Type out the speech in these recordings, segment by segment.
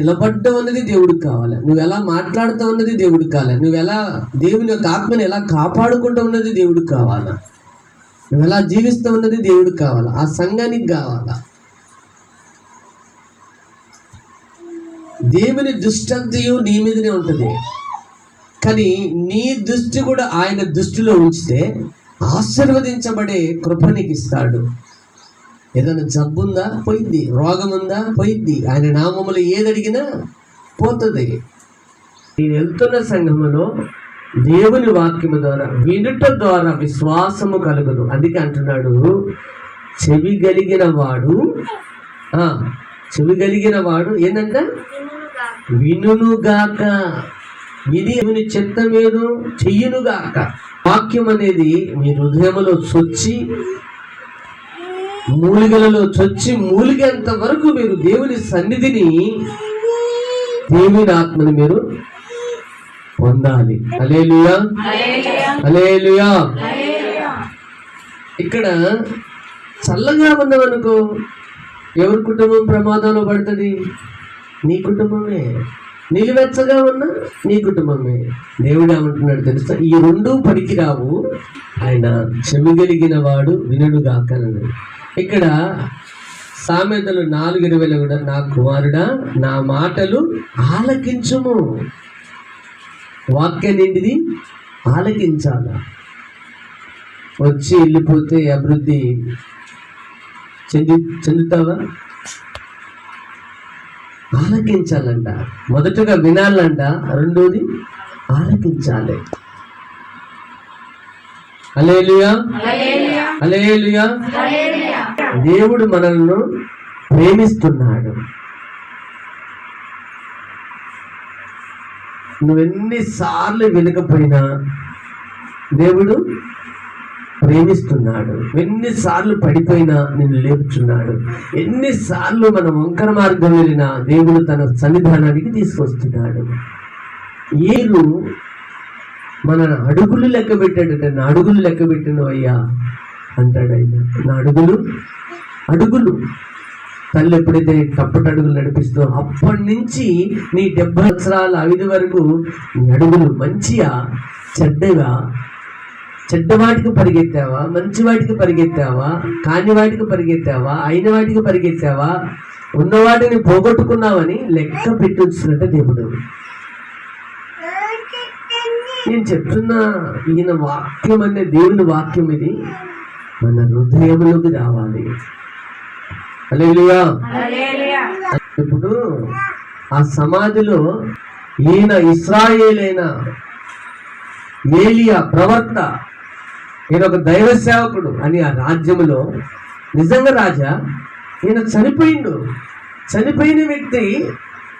నిలబడ్డం అన్నది దేవుడికి కావాలి. నువ్వు ఎలా మాట్లాడుతావు అన్నది దేవుడికి కావాలి. నువ్వు ఎలా దేవుని యొక్క ఆత్మని ఎలా కాపాడుకుంటావు అన్నది దేవుడికి కావాలా? నువ్వు ఎలా జీవిస్తావు అన్నది దేవుడికి కావాలా? ఆ సంఘానికి కావాలా? దేవుని దుష్టంతయు నీ మీదనే ఉంటుంది. కానీ నీ దృష్టి కూడా ఆయన దృష్టిలో ఉంచితే ఆశీర్వదించబడే కృప నీకు ఇస్తాడు. ఏదైనా జబ్బుందా? పోయింది. రోగం ఉందా పోయింది. ఆయన నామములు ఏది అడిగినా పోతుంది. నేను వెళ్తున్న సంఘములో దేవుని వాక్యము ద్వారా వినుట ద్వారా విశ్వాసము కలుగును. అందుకే అంటున్నాడు చెవి కలిగిన వాడు చెవి కలిగిన వాడు ఏంటంట వినుగాక విని దేవుని చిత్తమేదో చెయ్యునుగాక. వాక్యం అనేది మీ హృదయంలో సొచ్చి మూలికలలో చొచ్చి మూలిగేంత వరకు మీరు దేవుని సన్నిధిని దేవుని ఆత్మని మీరు పొందాలి. అలేలుయా అలేలుయా ఇక్కడ చల్లగా ఉన్నామనుకో ఎవరి కుటుంబం ప్రమాదంలో పడుతుంది? నీ కుటుంబమే. నిలువెచ్చగా ఉన్న నీ కుటుంబమే. దేవుడు ఏమంటున్నాడు తెలుసా? ఈ రెండు పనికిరావు. ఆయన చెవిగలిగిన వాడు వినుడుగాకనడు ఇక్కడ సామెతలు నాలుగు ఇరవైలో కూడా నా కుమారుడా నా మాటలు ఆలకించుము. వాక్యం ఏంటిది? ఆలకించాల? వచ్చి వెళ్ళిపోతే అభివృద్ధి చెంది చెందుతావా? ఆలకించాలంట. మొదటగా వినాలంట రెండోది ఆలకించాలి. అలేలుయా అలేలుయా దేవుడు మనల్ని ప్రేమిస్తున్నాడు. నువ్వెన్నిసార్లు వినకపోయినా దేవుడు ప్రేమిస్తున్నాడు. ఎన్నిసార్లు పడిపోయినా నిన్ను లేపుచున్నాడు. ఎన్నిసార్లు మనం వంకర మార్గం వెళ్ళినా దేవుడు తన సన్నిధానానికి తీసుకొస్తున్నాడు. ఏరు మన అడుగులు లెక్క పెట్టాడట నా అడుగులు లెక్క పెట్టినవయ్యా అంటాడు ఆయన. నా అడుగులు అడుగులు. తల్లి ఎప్పుడైతే తప్పటి అడుగులు నడిపిస్తుందో అప్పటి నుంచి నీ డెబ్బై సంవత్సరాల ఐదు వరకు నీ అడుగులు మంచిగా చెడ్డగా చెడ్డ వాటికి పరిగెత్తావా మంచి వాటికి పరిగెత్తావా కాని వాటికి పరిగెత్తావా అయిన వాటికి పరిగెత్తావా ఉన్న వాటిని పోగొట్టుకున్నావని లెక్క పెట్టొచ్చినట్ట దేవుడు. నేను చెప్తున్న ఈయన వాక్యం అనే దేవుని వాక్యం ఇది. మన హృదయంలోకి రావాలి. ఇప్పుడు ఆ సమాధిలో ఈయన ఇస్రాయేలైన ఏలియా ప్రవక్త ఈయన ఒక దైవ సేవకుడు అని ఆ రాజ్యములో నిజంగా రాజా ఈయన చనిపోయిండు. చనిపోయిన వ్యక్తి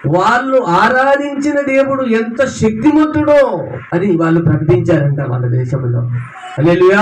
వాళ్ళు ఆరాధించిన దేవుడు ఎంత శక్తిమంతుడో అని వాళ్ళు ప్రకటించారంట వాళ్ళ దేశంలో. అలేలుయా